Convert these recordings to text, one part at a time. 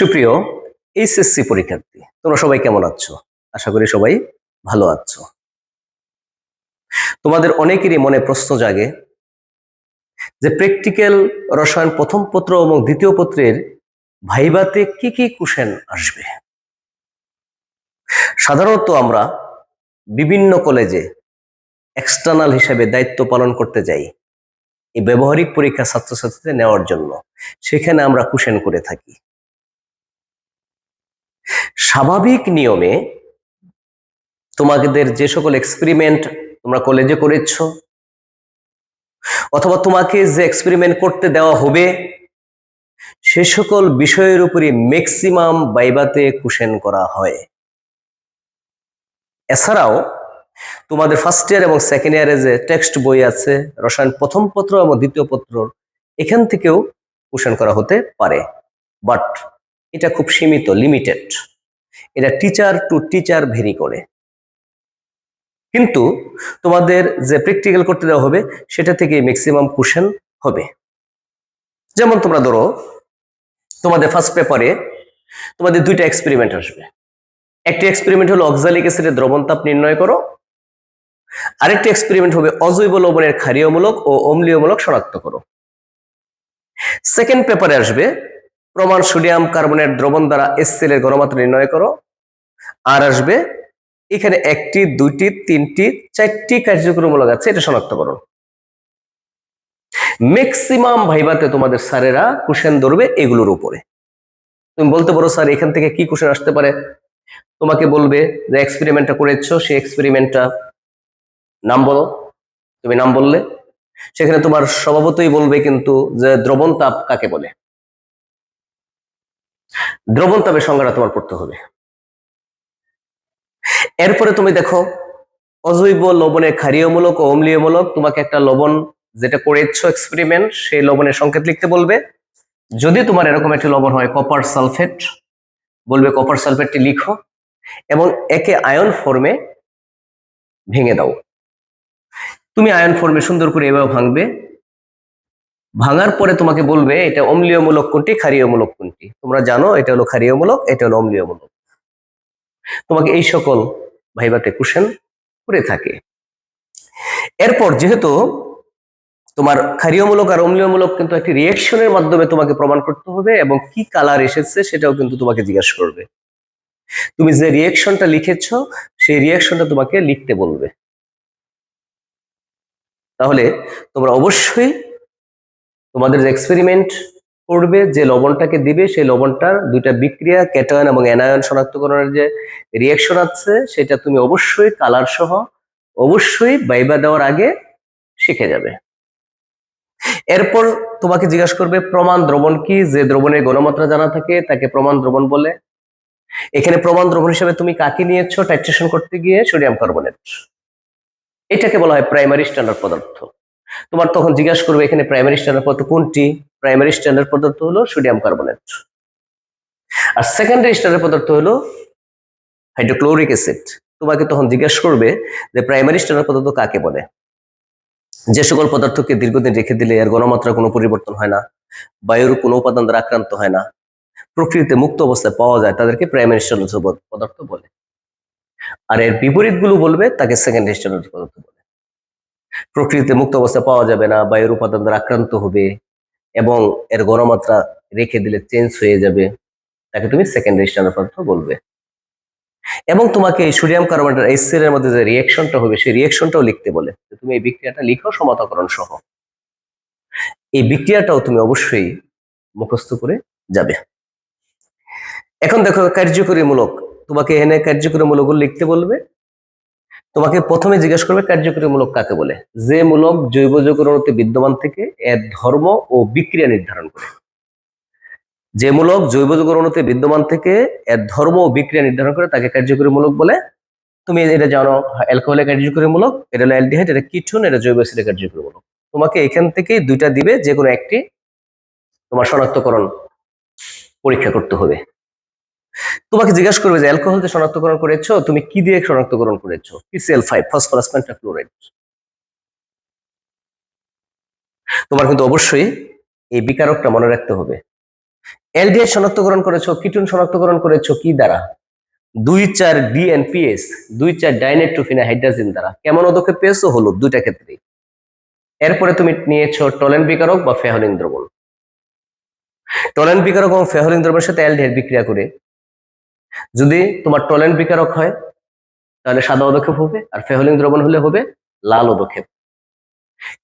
সুপ্রিয় এইচএসসি পরীক্ষার্থী, তোমরা সবাই কেমন আছো? আশা করি সবাই ভালো আছো। তোমাদের অনেকেরই মনে প্রশ্ন জাগে যে প্র্যাকটিক্যাল রসায়ন প্রথম পত্র এবং দ্বিতীয় পত্রের ভাইবাতে কি কি কোশ্চেন আসবে? সাধারণত আমরা বিভিন্ন কলেজে এক্সটার্নাল হিসাবে দায়িত্ব পালন করতে যাই এই ব্যবহারিক পরীক্ষা ছাত্রছাত্রীদের নেওয়ার জন্য। সেখানে আমরা কোশ্চেন করে থাকি। স্বাভাবিক নিয়মে তোমাদের যে সকল এক্সপেরিমেন্ট তোমরা কলেজে করেছ, অথবা তোমাকে যে এক্সপেরিমেন্ট করতে দেওয়া হবে, সে সকল বিষয়ের উপরে ম্যাক্সিমাম বাইবাতে কুশেন করা হয়। এছাড়াও তোমাদের ফার্স্ট ইয়ার এবং সেকেন্ড ইয়ারে যে টেক্সট বই আছে, রসায়ন প্রথম পত্র এবং দ্বিতীয় পত্র, এখান থেকেও কুশন করা হতে পারে। বাট এটা খুব সীমিত লিমিটেড এটা টিচার টু টিচার ভেরি করে। কিন্তু তোমাদের যে প্র্যাকটিক্যাল করতে দেওয়া হবে, সেটা থেকে ম্যাক্সিমাম কোশ্চেন হবে। যেমন তোমরা ধরো, তোমাদের ফার্স্ট পেপারে তোমাদের দুইটা এক্সপেরিমেন্ট আসবে। একটি এক্সপেরিমেন্ট হলো অক্সালিক অ্যাসিডের দ্রবণ তাপ নির্ণয় করো, আরেকটি এক্সপেরিমেন্ট হবে অজৈব লবণের ক্ষারীয়মূলক ও অম্লীয়মূলক শনাক্ত করো। সেকেন্ড পেপারে আসবে প্রমাণ সোডিয়াম কার্বনের দ্রবণ দ্বারা এসসেল এর ঘনমাত্রা নির্ণয় করো। আর আসবে, এখানে একটি, দুইটি, তিনটি, চারটি কার্যক্রমমূলক আছে, এটা শনাক্ত করো। ম্যাক্সিমাম ভাইবাতে তোমাদের স্যারেরা কুশন ধরবে এগুলোর উপরে। তুমি বলতে পারো, স্যার, এখান থেকে কি কুশন আসতে পারে? তোমাকে বলবে যে এক্সপেরিমেন্টটা করেছ, সেই এক্সপেরিমেন্টটা নাম বলো। তুমি নাম বললে, সেখানে তোমার স্বভাবতই বলবে কিন্তু যে, দ্রবণ তাপ কাকে বলে? দ্রবণ তাপের সংজ্ঞাটা তোমার পড়তে হবে। এরপরে তুমি দেখো, অজৈব লবণে ক্ষারীয়মূলক ও অম্লীয়মূলক তোমাকে একটা লবণ যেটা করেছ এক্সপেরিমেন্ট সেই লবণের সংকেত লিখতে বলবে। যদি তোমার এরকম একটি লবণ হয় কপার সালফেট বলবে কপার সালফেটটি লিখো এবং একে আয়ন ফর্মে ভেঙে দাও। তুমি আয়ন ফর্মে সুন্দর করে এভাবে ভাঙবে। ভাঙার পরে তোমাকে বলবে, এটা অম্লীয়মূলক কোনটি? ক্ষারীয়মূলক কোনটি? তোমরা জানো, এটা হলো ক্ষারীয়মূলক, এটা হলো অম্লীয়মূলক। তোমাকে এই সকল ভাইবাতে কুশন করে থাকে। এরপর যেহেতু তোমার ক্ষারীয়মূলক আর অম্লীয়মূলক কিন্তু একটি রিয়েকশনের মাধ্যমে তোমাকে প্রমাণ করতে হবে এবং কি কালার এসেছে সেটাও কিন্তু তোমাকে জিজ্ঞাসা করবে। তুমি যে রিয়েকশনটা লিখেছ, সেই রিয়েকশনটা তোমাকে লিখতে বলবে। তাহলে তোমরা অবশ্যই তোমাদের যে এক্সপেরিমেন্ট করবে, যে লবণটাকে দিবে, সেই লবণটার দুইটা বিক্রিয়া, ক্যাটায়ন এবং অ্যানায়ন শনাক্তকরণের যে রিয়াকশন আছে, সেটা তুমি অবশ্যই কালার সহ অবশ্যই বাইবা দেওয়ার আগে শিখে যাবে। এরপর তোমাকে জিজ্ঞাসা করবে, প্রমাণ দ্রবণ কি? যে দ্রবণের গণমাত্রা জানা থাকে, তাকে প্রমাণ দ্রবণ বলে। এখানে প্রমাণ দ্রবণ হিসেবে তুমি কাকে নিয়েছো? টাইট্রেশন করতে গিয়ে সোডিয়াম কার্বনেট এটাকে বলা হয় প্রাইমারি স্ট্যান্ডার্ড পদার্থ। তোমার তখন জিজ্ঞাসা করবে এখানে প্রাইমারি স্ট্যান্ডার্ড পদার্থ কোনটি? প্রাইমারি স্ট্যান্ডার্ড পদার্থ হলো সোডিয়াম কার্বনেট আর সেকেন্ডারি স্ট্যান্ডার্ড পদার্থ হলো হাইড্রোক্লোরিক অ্যাসিড তোমাকে তখন জিজ্ঞাসা করবে যে প্রাইমারি স্ট্যান্ডার্ড পদার্থ কাকে বলে? যে সকল পদার্থকে দীর্ঘদিন রেখে দিলে এর গণমাত্রা কোনো পরিবর্তন হয় না বায়ুর কোনো উপাদান দ্বারা আক্রান্ত হয় না, প্রকৃতিতে মুক্ত অবস্থায় পাওয়া যায়, তাদেরকে প্রাইমারি স্ট্যান্ডার্ড পদার্থ বলে। আর এর বিপরীতগুলো বলবে তাকে সেকেন্ডারি স্ট্যান্ডার্ড পদার্থ বলে। প্রকৃতিতে মুক্ত অবস্থায় পাওয়া যাবে না বায়ুর উপাদান দ্বারা আক্রান্ত হবে এবং এর গণমাত্রা রেখে দিলে চেঞ্জ হয়ে যাবে, তাকে তুমি সেকেন্ডারি স্ট্যান্ডার্ড পদার্থ বলবে। এবং তোমাকে সোডিয়াম কার্বনেটের এসিড এর মধ্যে যে রিয়েকশনটা হবে, সেই রিয়েকশনটাও লিখতে বলে তুমি এই বিক্রিয়াটা লিখো সমাতকরণ সহ। এই বিক্রিয়াটাও তুমি অবশ্যই মুখস্থ করে যাবে। এখন দেখো কার্যকরীমূলক, তোমাকে এখানে কার্যকরীমূলক লিখতে বলবে তোমাকে প্রথমে জিজ্ঞেস করবে কার্যকরীমূলক কাকে বলে? যে মূলক জৈব যৌগের অণুতে বিদ্যমান থেকে এর ধর্ম ও বিক্রিয়া নির্ধারণ করে। যে মূলক জৈব যৌগের অণুতে বিদ্যমান থেকে এর ধর্ম ও বিক্রিয়া নির্ধারণ করে, তাকে কার্যকরীমূলক বলে। তুমি এটা জানো অ্যালকোহলের কার্যকরীমূলক এটা হলো অ্যালডিহাইড এটা কিটুন এটা জৈব অ্যাসিডের কার্যকরীমূলক তোমাকে এখান থেকে দুইটা দিবে যে কোনো একটি তোমার শনাক্তকরণ পরীক্ষা করতে হবে। তোমাকে জিজ্ঞাসা করবে যে অ্যালকোহল যে শনাক্তকরণ করেছ, তুমি কি দিয়ে শনাক্তকরণ করেছ? পিসিএল ফাইভ ফসফরাস পেন্টাক্লোরাইড তোমার কিন্তু অবশ্যই এই বিকারকটা মনে রাখতে হবে। এলডিএইচ শনাক্তকরণ করেছ, কিটুন শনাক্তকরণ করেছ কি দ্বারা? দুই চার ডিএনপিএস দুই চার ডাইনেট্রোফিনা হাইড্রাজিন দ্বারা। কেমন পদক্ষেপ পেয়েছ? হলুদ, দুইটা ক্ষেত্রে এরপরে তুমি নিয়েছো টলেন বিকারক বা ফেহলিন দ্রবণ। টলেন বিকারক এবং ফেহলিন দ্রবণের সাথে অ্যালডিহাইড বিক্রিয়া করে যদি তোমার টলেন বিকারক হয়, তাহলে সাদা পদক্ষেপ হবে আর ফেহলিন দ্রবণ হলে হবে লাল পদক্ষেপ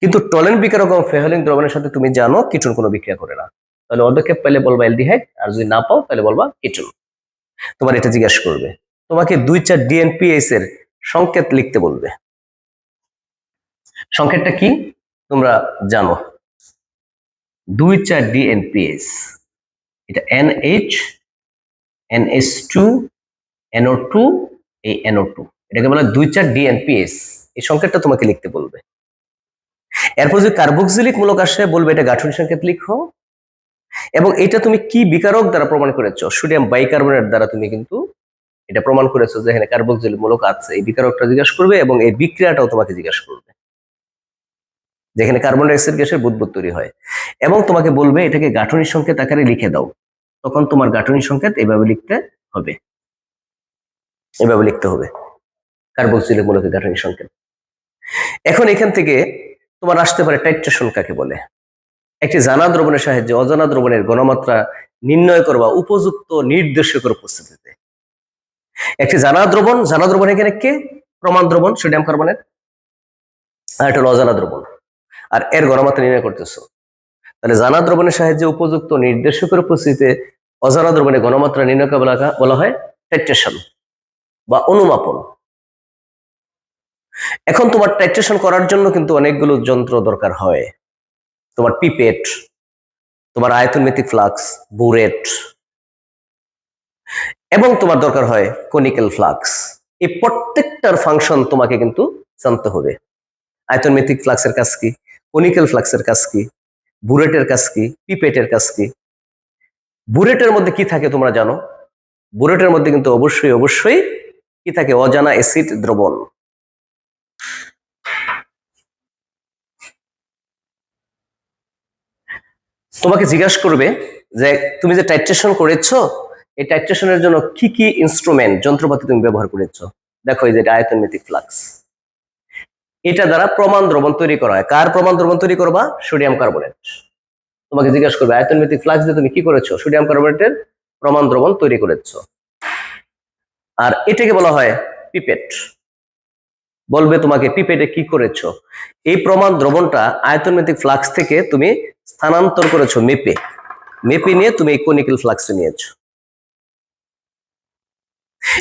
কিন্তু টলেন বিকারক এবং ফেহলিন দ্রবণের সাথে তুমি জানো কিটুন কোনো বিক্রিয়া করে না। তাহলে পদক্ষেপ পেলে বলবা অ্যালডিহাইড আর যদি না পাও, তাহলে বলবা কিটুন তোমার এটা জিজ্ঞাসা করবে। তোমাকে দুই চার ডিএনপিএস এর সংকেত লিখতে বলবে। সংকেতটা কি? তোমরা জানো। দুই চার ডিএনপিএস এটা NH NS two NO two এই এনও টু এটাকে বলা দুই চার ডিএনপিএস এই সংকেতটা তোমাকে লিখতে বলবে। এরপর যদি কার্বক্সিলিক মূলক আসে, বলবে এটা গাঠনিক সংকেত লিখো। এবং এটা তুমি কি বিকারক দ্বারা প্রমাণ করেছ? সোডিয়াম বাইকার্বনেট দ্বারা তুমি কিন্তু এটা প্রমাণ করেছ যে এখানে কার্বক্সিলিক মূলক আছে। এই বিকারকটা জিজ্ঞাসা করবে এবং এই বিক্রিয়াটাও তোমাকে জিজ্ঞাসা করবে। যেখানে কার্বন ডাইঅক্সাইড গ্যাসের বুদবুদ তৈরি হয়। এবং তোমাকে বলবে এটাকে গাঠনিক সংকেত আকারে লিখে দাও। তখন তোমার গাঠনিক সংকেত এভাবে লিখতে হবে। এভাবে লিখতে হবে। কার্বক্সিলিক মূলকের গাঠনিক সংকেত। এখন এখান থেকে তোমার আসতে পারে টাইট্রেশন কাকে বলে? একটি জানা দ্রবণের সাহায্যে অজানা দ্রবণের গণমাত্রা নির্ণয় করবা উপযুক্ত নির্দেশকের উপস্থিতিতে। একটি জানা দ্রবণ জানা দ্রবণ এখানে কে? প্রমাণ দ্রবণ, সোডিয়াম কার্বনের আর এটা অজানা দ্রবণ। আর এর গণমাত্রা নির্ণয় করতেছো। তাহলে জানা দ্রবণের সাহায্যে উপযুক্ত নির্দেশকের উপস্থিতিতে অজানা দ্রবণের গণমাত্রা নির্ণয়কে বলা বলা হয় টাইট্রেশন বা অনুমাপন। এখন তোমার টাইট্রেশন করার জন্য কিন্তু অনেকগুলো যন্ত্র দরকার হয়। তোমার পিপেট, তোমার আয়তনমিতিক ফ্লাক্স, বুরেট, এবং তোমার দরকার হয় কনিক্যাল ফ্লাক্স। এই প্রত্যেকটার ফাংশন তোমাকে কিন্তু জানতে হবে। আয়তনমিতিক ফ্লাক্সের কাজ কি? কনিক্যাল ফ্লাক্সের কাজ কি? বুরেটের কাজ কি? পিপেটের কাজ কি? বুরেটের মধ্যে কি থাকে তোমরা জানো? বুরেটের মধ্যে কিন্তু অবশ্যই অবশ্যই কি থাকে? অজানা অ্যাসিড দ্রবণ। তোমাকে জিজ্ঞাসা করবে যে তুমি যে টাইট্রেশন করেছ, এই টাইট্রেশনের জন্য কি কি ইনস্ট্রুমেন্ট যন্ত্রপাতি তুমি ব্যবহার করেছ? দেখো এই যে আয়তনমিতিক ফ্লাক্স এটা দ্বারা প্রমাণ দ্রবণ তৈরি করা হয়। কার প্রমাণ দ্রবণ তৈরি করবা? Sodium carbonate. তোমাকে জিজ্ঞাসা করবে আয়তনমিতিক ফ্লাক্স দিয়ে তুমি কি করেছ? সোডিয়াম কার্বনেটের প্রমাণ দ্রবণ তৈরি করেছ। আর এটাকে বলা হয় পিপেট। বলবে তোমাকে, পিপেটে কি করেছ? এই প্রমাণ দ্রবণটা আয়তনমিতিক ফ্লাক্স থেকে তুমি স্থানান্তর করেছ মেপে। মেপে নিয়ে তুমি এই কনিক্যাল ফ্লাক্সে নিয়েছো।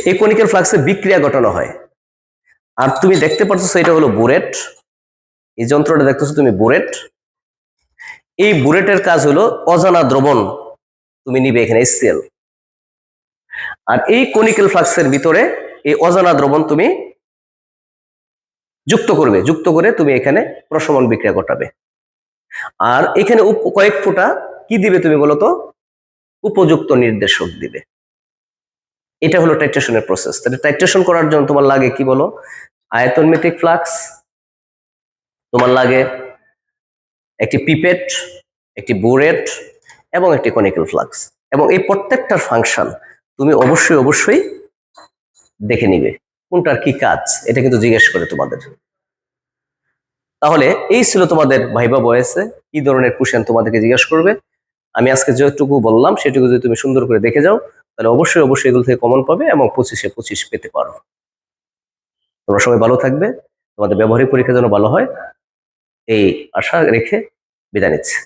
এই ফ্লাক্সে বিক্রিয়া ঘটানো হয়। আর তুমি দেখতে পাচ্ছ এটা হলো বুরেট। এই যন্ত্রটা দেখতেছো তুমি বুরেট। এই বুরেটের কাজ হলো অজানা দ্রবণ তুমি নিবে এখানে এসসিএল আর এই কনিক্যাল ফ্লাক্সের ভিতরে এই অজানা দ্রবণ তুমি যুক্ত করবে, যুক্ত করে তুমি এখানে প্রশমন বিক্রিয়া ঘটাবে। আর এখানে কয়েক ফোঁটা কি দিবে তুমি বলো তো উপযুক্ত নির্দেশক দিবে। এটা হলো টাইট্রেশনের প্রসেস তাহলে টাইট্রেশন করার জন্য তোমার লাগে কি বলো? আয়তনমিতিক ফ্লাক্স তোমার লাগে একটি পিপেট একটি বোরেট এবং একটি কনিক্যাল ফ্লাক্স এবং এই প্রত্যেকটার ফাংশন তুমি অবশ্যই অবশ্যই দেখে নিবে। কোনটার কি কাজ, এটা কিন্তু জিজ্ঞেস করে তোমাদের। তাহলে এই ছিল তোমাদের ভাইবা বয়সে কি ধরনের কোশ্চেন তোমাদেরকে জিজ্ঞেস করবে। আমি আজকে যেটুকু বললাম, সেটুকু যদি তুমি সুন্দর করে দেখে যাও তাহলে অবশ্যই অবশ্যই এগুলো থেকে কমন পাবে এবং পঁচিশে পঁচিশ পেতে পারো। তোমরা সবাই ভালো থাকবে। তোমাদের ব্যবহারিক পরীক্ষা যেন ভালো হয়। এই আশা রেখে বিদায় নিচ্ছি।